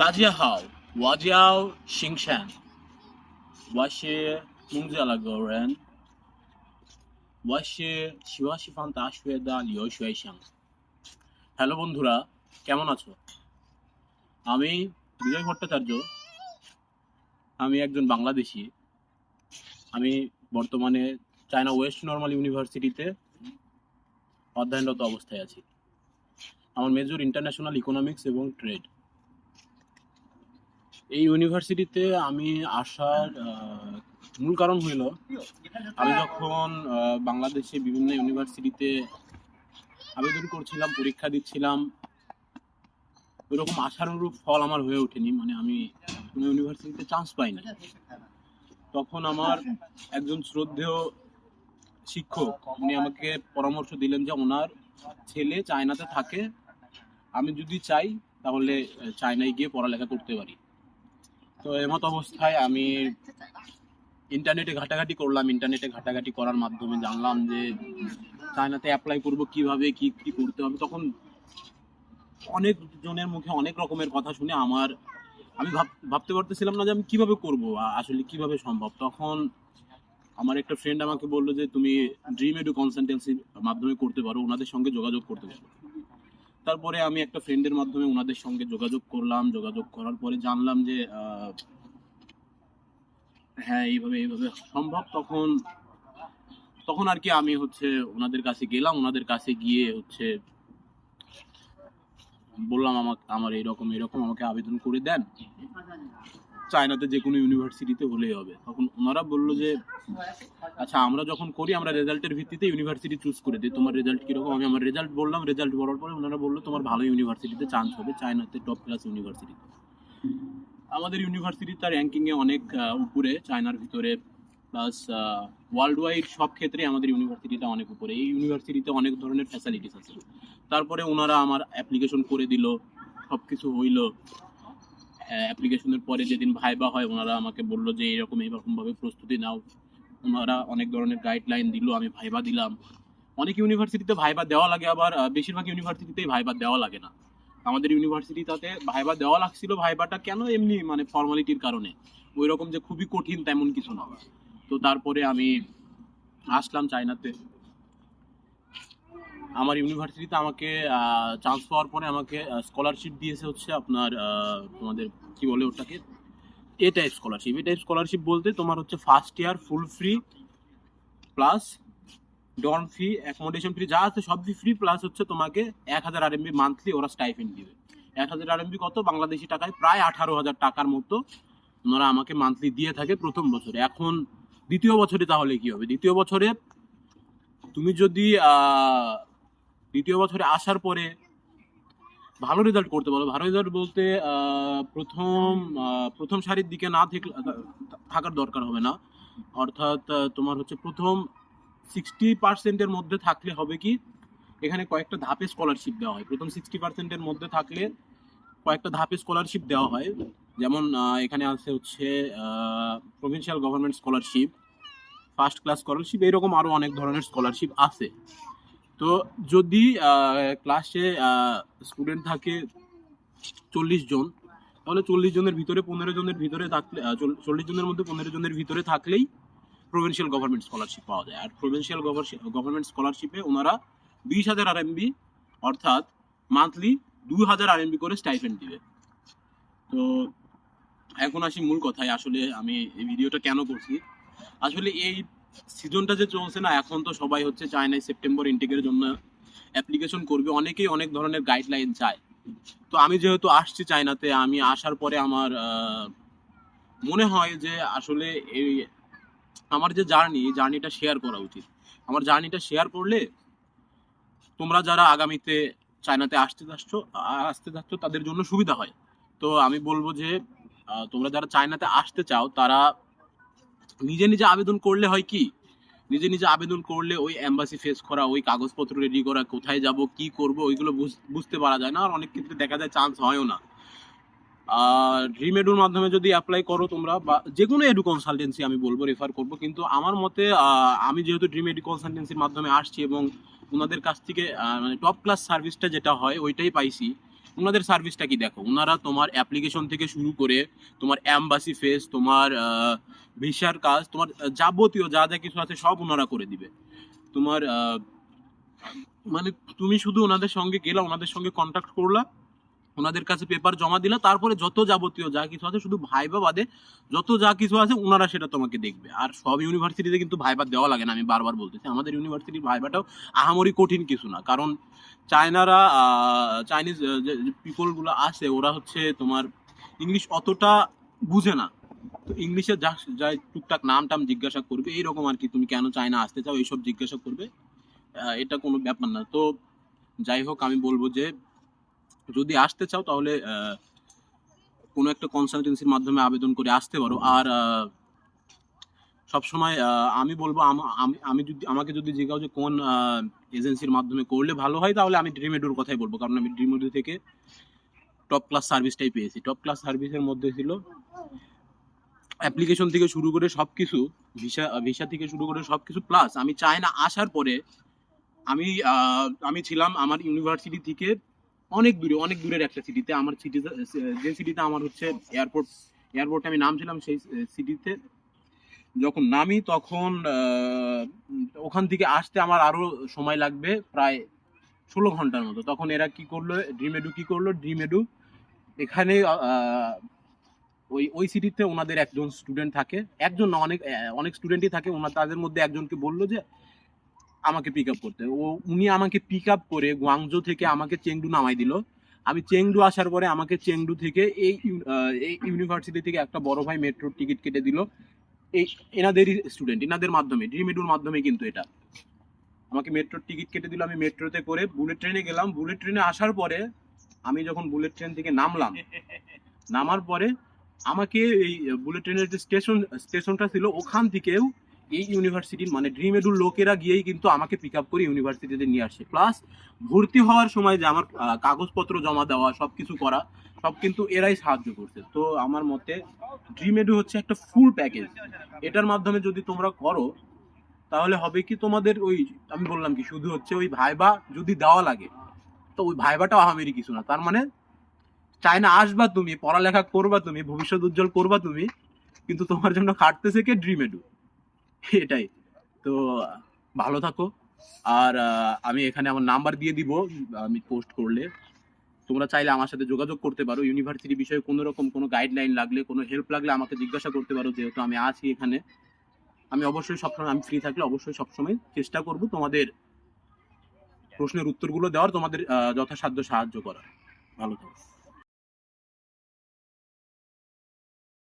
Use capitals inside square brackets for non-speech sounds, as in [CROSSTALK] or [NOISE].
大家好，我叫星山，我是孟加拉国人，我是西瓦西方大学的留学生。হ্যালো বন্ধুরা কেমন আছো আমি বিজয় ভট্টাচার্য আমি একজন বাংলাদেশি আমি বর্তমানে চায়না ওয়েস্ট নর্মাল ইউনিভার্সিটিতে অধ্যয়নরত অবস্থায় আছি আমার মেজর ইন্টারন্যাশনাল ইকোনমিক্স এবং ট্রেড এই ইউনিভার্সিটিতে আমি আসার মূল কারণ হইল, আমি যখন বাংলাদেশে বিভিন্ন ইউনিভার্সিটিতে আবেদন করছিলাম, পরীক্ষা দিচ্ছিলাম, ওইরকম আশানুরূপ ফল আমার হয়ে ওঠেনি মানে আমি কোনো ইউনিভার্সিটিতে চান্স পাই না তখন আমার একজন শ্রদ্ধেয় শিক্ষক, উনি আমাকে পরামর্শ দিলেন যে ওনার ছেলে চায়নাতে থাকে, আমি যদি চাই, তাহলে চায়নায় গিয়ে পড়ালেখা করতে পারি। তো এমত অবস্থায় আমি ইন্টারনেটে ঘাটাঘাটি করলাম ইন্টারনেটে ঘাটাঘাটি করার মাধ্যমে জানলাম যে চায়নাতে অ্যাপ্লাই করব কীভাবে, কি কি করতে হবে। তখন অনেক জনের মুখে অনেক রকমের কথা শুনে আমার, আমি ভাব, ভাবতে পারতেছিলাম না যে আমি কীভাবে করব আসলে কীভাবে সম্ভব। তখন আমার একটা ফ্রেন্ড আমাকে বলল যে, তুমি ড্রিম এডু কনসালটেন্সির মাধ্যমে করতে পারো, ওনাদের সঙ্গে যোগাযোগ করতে পারো। তারপরে আমি একটা ফ্রেন্ডের মাধ্যমে ওনাদের সঙ্গে যোগাযোগ করলাম, যোগাযোগ করার পরে জানলাম যে হ্যাঁ এইভাবে এইভাবে সম্ভব। তখন তখন আর কি আমি হচ্ছে ওনাদের কাছে গেলাম ওনাদের কাছে গিয়ে হচ্ছে বললাম, আমাকে, আমার এইরকম এরকম আমাকে আবেদন করে দেন। চায়নাতে যে কোনো ইউনিভার্সিটিতে হলেই হবে। তখন ওনারা বলল যে আচ্ছা আমরা যখন করি, আমরা রেজাল্টের ভিত্তিতে ইউনিভার্সিটি চুজ করে দিই। তোমার রেজাল্ট কীরকম? আমি আমার রেজাল্ট বললাম রেজাল্ট বলার পরে ওনারা বলল, তোমার ভালো ইউনিভার্সিটিতে চান্স হবে, চায়নাতে টপ ক্লাস ইউনিভার্সিটি আমাদের ইউনিভার্সিটি তার র্যাঙ্কিংয়ে অনেক উপরে, চায়নার ভিতরে প্লাস ওয়ার্ল্ড ওয়াইড সব ক্ষেত্রে আমাদের ইউনিভার্সিটিটা অনেক উপরে। এই ইউনিভার্সিটিতে অনেক ধরনের ফ্যাসিলিটিস আছে। তারপরে ওনারা আমার অ্যাপ্লিকেশন করে দিল সব কিছু হইল। অ্যাপ্লিকেশনের পরে যেদিন ভাইবা হয়, ওনারা আমাকে বলল যে এরকম এরকমভাবে প্রস্তুতি নাও। ওনারা অনেক ধরনের গাইডলাইন দিল, আমি ভাইবা দিলাম। অনেক ইউনিভার্সিটিতে ভাইবা দেওয়া লাগে আবার বেশিরভাগ ইউনিভার্সিটিতেই ভাইবা দেওয়া লাগে না। আমাদের ইউনিভার্সিটিটাতে ভাইবা দেওয়া লাগছিল, ভাইবাটা কেন এমনি মানে ফর্মালিটির কারণে? ওই রকম যে খুবই কঠিন তেমন কিছু না। তো তারপরে আমি আসলাম চায়নাতে। আমার ইউনিভার্সিটিতে আমাকে চান্স পাওয়ার পরে আমাকে স্কলারশিপ দিয়েছে হচ্ছে আপনার তোমাদের কি বলে ওটাকে? A type scholarship A type scholarship বলতে তোমার হচ্ছে first year full free plus dorm fee accommodation free যা আছে সব ফ্রি প্লাস হচ্ছে তোমাকে এক হাজার আর আরএমবি মান্থলি ওরা স্টাইফেন্ড দিবে। এক হাজার আর আরএমবি কত? বাংলাদেশি টাকায় প্রায় আঠারো হাজার টাকার মতো ওনারা আমাকে মান্থলি দিয়ে থাকে প্রথম বছরে। এখন দ্বিতীয় বছরে তাহলে কি হবে? দ্বিতীয় বছরে তুমি যদি দ্বিতীয় বছরে আসার পরে ভালো রেজাল্ট করতে পারো। ভালো রেজাল্ট বলতে প্রথম প্রথম সারির দিকে না থেকে, থাকার দরকার হবে না। অর্থাৎ তোমার হচ্ছে প্রথম সিক্সটি পার্সেন্টের মধ্যে থাকলে হবে কি, এখানে কয়েকটা ধাপে স্কলারশিপ দেওয়া হয়। প্রথম সিক্সটি পার্সেন্টের মধ্যে থাকলে কয়েকটা ধাপে স্কলারশিপ দেওয়া হয়। যেমন এখানে আছে হচ্ছে provincial government scholarship first class scholarship এরকম আরও অনেক ধরনের স্কলারশিপ আছে। তো যদি ক্লাসে স্টুডেন্ট থাকে চল্লিশ জন, তাহলে চল্লিশ জনের ভিতরে পনেরো জনের ভিতরে থাকলে চল্লিশ জনের মধ্যে পনেরো জনের ভিতরে থাকলেই প্রভিন্সিয়াল গভর্নমেন্ট স্কলারশিপ পাওয়া যায়। আর প্রভিন্সিয়াল গভর্নমেন্ট স্কলারশিপে ওনারা বিশ হাজার আরএমবি অর্থাৎ মান্থলি দু হাজার আরএমবি করে স্টাইফেন্ড দিবে। তো এখন আসি মূল কথায়, আসলে আমি এই ভিডিওটা কেন করছি? আসলে এই সিজনটা যে চলছে না, এখন তো সবাই হচ্ছে চায়নায় সেপ্টেম্বর ইনটেকের জন্য অ্যাপ্লিকেশন করবে। অনেকেই অনেক ধরনের গাইডলাইন চায়। তো আমি যেহেতু আসছি চায়নাতে, আমি আসার পরে আমার মনে হয় যে আসলে এই আমার যে জার্নি, এই জার্নিটা শেয়ার করা উচিত। আমার জার্নিটা শেয়ার করলে তোমরা যারা আগামীতে চায়নাতে আসতে যাচ্ছ আসতে যাচ্ছ, তাদের জন্য সুবিধা হয়। তো আমি বলব যে তোমরা যারা চায়নাতে আসতে চাও, তারা নিজে নিজে আবেদন করলে হয় কি? নিজে নিজে আবেদন করলে ওই এম্বাসি ফেস করা, ওই কাগজপত্র রেডি করা, কোথায় যাব, কি করব, ওইগুলো বুঝতে পারা যায় না। আর অনেক ক্ষেত্রে দেখা যায় চান্স হয়ও না। আর ড্রিম এডুর মাধ্যমে যদি অ্যাপ্লাই করো তোমরা, বা যে কোনো এডু কনসালটেন্সি আমি বলব রেফার করব। কিন্তু আমার মতে আমি যেহেতু ড্রিম এডু কনসালটেন্সির মাধ্যমে আসছি এবং ওনাদের কাছ থেকে মানে টপ ক্লাস সার্ভিসটা যেটা হয়, ওইটাই পাইছি। ওনাদের সার্ভিসটা কি দেখো? ওনারা তোমার অ্যাপ্লিকেশন থেকে শুরু করে তোমার অ্যাম্বাসি ফেস তোমার ভিসার কাজ, তোমার যাবতীয় যা যা কিছু আছে সব ওনারা করে দিবে। তোমার মানে তুমি শুধু ওনাদের সঙ্গে গেলা, ওনাদের সঙ্গে কন্ট্যাক্ট করলা ওনাদের কাছে পেপার জমা দিলে তারপরে যত যাবতীয় যা কিছু আছে, শুধু ভাইবা বাদে যত যা কিছু আছে ওনারা সেটা তোমাকে দেখবে। আর সব ইউনিভার্সিটিতে কিন্তু ভাইবা দেওয়া লাগে না, আমি বারবার বলতেছি। আমাদের ইউনিভার্সিটির ভাইবাটাও আহামরি কঠিন কিছু না। কারণ চায়নারা চাইনিজ পিপলগুলো আছে, ওরা হচ্ছে তোমার ইংলিশ অতটা বুঝে না। তো ইংলিশে যা যা টুকটাক নাম টাম জিজ্ঞাসা করবে, এইরকম আর কি, তুমি কেন চায়না আসতে চাও, এইসব জিজ্ঞাসা করবে এটা কোনো ব্যাপার না। তো যাই হোক, আমি বলব যে যদি আসতে চাও তাহলে কোনো একটা কনসালটেন্সির মাধ্যমে আবেদন করে আসতে পারো। আর সবসময় আমি বলব, আমি যদি, আমাকে যদি জিজ্ঞাসা যে কোন এজেন্সির মাধ্যমে করলে ভালো হয়, তাহলে আমি ড্রিমেডুর কথাই বলব। কারণ আমি ড্রিমেডু থেকে টপ ক্লাস সার্ভিসটাই পেয়েছি। টপ ক্লাস সার্ভিসের মধ্যে ছিল অ্যাপ্লিকেশন থেকে শুরু করে সব কিছু ভিসা ভিসা থেকে শুরু করে সব কিছু প্লাস আমি চায়না আসার পরে আমি আমি ছিলাম আমার ইউনিভার্সিটি থেকে অনেক দূরে, অনেক দূরের একটা সিটিতে আমার সিটিতে যে সিটিতে আমার হচ্ছে এয়ারপোর্ট এয়ারপোর্টে আমি নামছিলাম সেই সিটিতে যখন নামি তখন ওখান থেকে আসতে আমার আরও সময় লাগবে প্রায় ষোলো ঘণ্টার মতো। তখন এরা কি করল ড্রিমেডু কি করল? ড্রিমেডু এখানে ওই ওই সিটিতে ওনাদের একজন স্টুডেন্ট থাকে। একজন না, অনেক অনেক স্টুডেন্টই থাকে। ওনার, তাদের মধ্যে একজনকে বলল যে আমাকে পিক আপ করতে। ও, উনি আমাকে পিক আপ করে গুয়াংজো থেকে আমাকে চেংডু নামাই দিল। আমি চেংডু আসার পরে আমাকে চেংডু থেকে এই এই ইউনিভার্সিটি থেকে একটা বড় ভাই মেট্রোর টিকিট কেটে দিল। এই এনাদেরই স্টুডেন্ট এনাদের মাধ্যমে ড্রিমেডুর মাধ্যমে কিন্তু এটা। আমাকে মেট্রোর টিকিট কেটে দিল, আমি মেট্রোতে করে বুলেট ট্রেনে গেলাম। বুলেট ট্রেনে আসার পরে আমি যখন বুলেট ট্রেন থেকে নামলাম, নামার পরে আমাকে এই বুলেট ট্রেনের যে স্টেশন স্টেশনটা ছিল, ওখান থেকেও এই ইউনিভার্সিটির মানে ড্রিম এডুর লোকেরা গিয়েই কিন্তু আমাকে পিক আপ করে ইউনিভার্সিটিতে নিয়ে আসছে প্লাস ভর্তি হওয়ার সময় যে আমার কাগজপত্র জমা দেওয়া সব কিছু করা, সব কিন্তু এরাই সাহায্য করছে। তো আমার মতে ড্রিম এডু হচ্ছে একটা ফুল প্যাকেজ এটার মাধ্যমে যদি তোমরা করো, তাহলে হবে কি তোমাদের ওই, আমি বললাম কি, শুধু হচ্ছে ওই ভাইবা যদি দেওয়া লাগে, তো ওই ভাইবাটাও আহামেরি কিছু না। তার মানে চায়না আসবা তুমি, পড়ালেখা করবা তুমি, ভবিষ্যৎ উজ্জ্বল করবা তুমি, কিন্তু তোমার জন্য খাটতেছে কে ড্রিম এডু [LAUGHS] এটাই। তো, ভালো থাকো। আর আমি এখানে আমার নাম্বার দিয়ে দিব, আমি পোস্ট করলে। তোমরা চাইলে আমার সাথে যোগাযোগ করতে পারো। ইউনিভার্সিটি বিষয়ে কোনো রকম কোনো গাইডলাইন লাগলে, কোনো হেল্প লাগলে আমাকে জিজ্ঞাসা করতে পারো, যেহেতু আমি আছি এখানে। আমি অবশ্যই সবসময়, আমি ফ্রি থাকলে অবশ্যই সবসময় চেষ্টা করব তোমাদের প্রশ্নের উত্তরগুলো দেওয়ার, তোমাদের যথাসাধ্য সাহায্য করার। ভালো থাকো।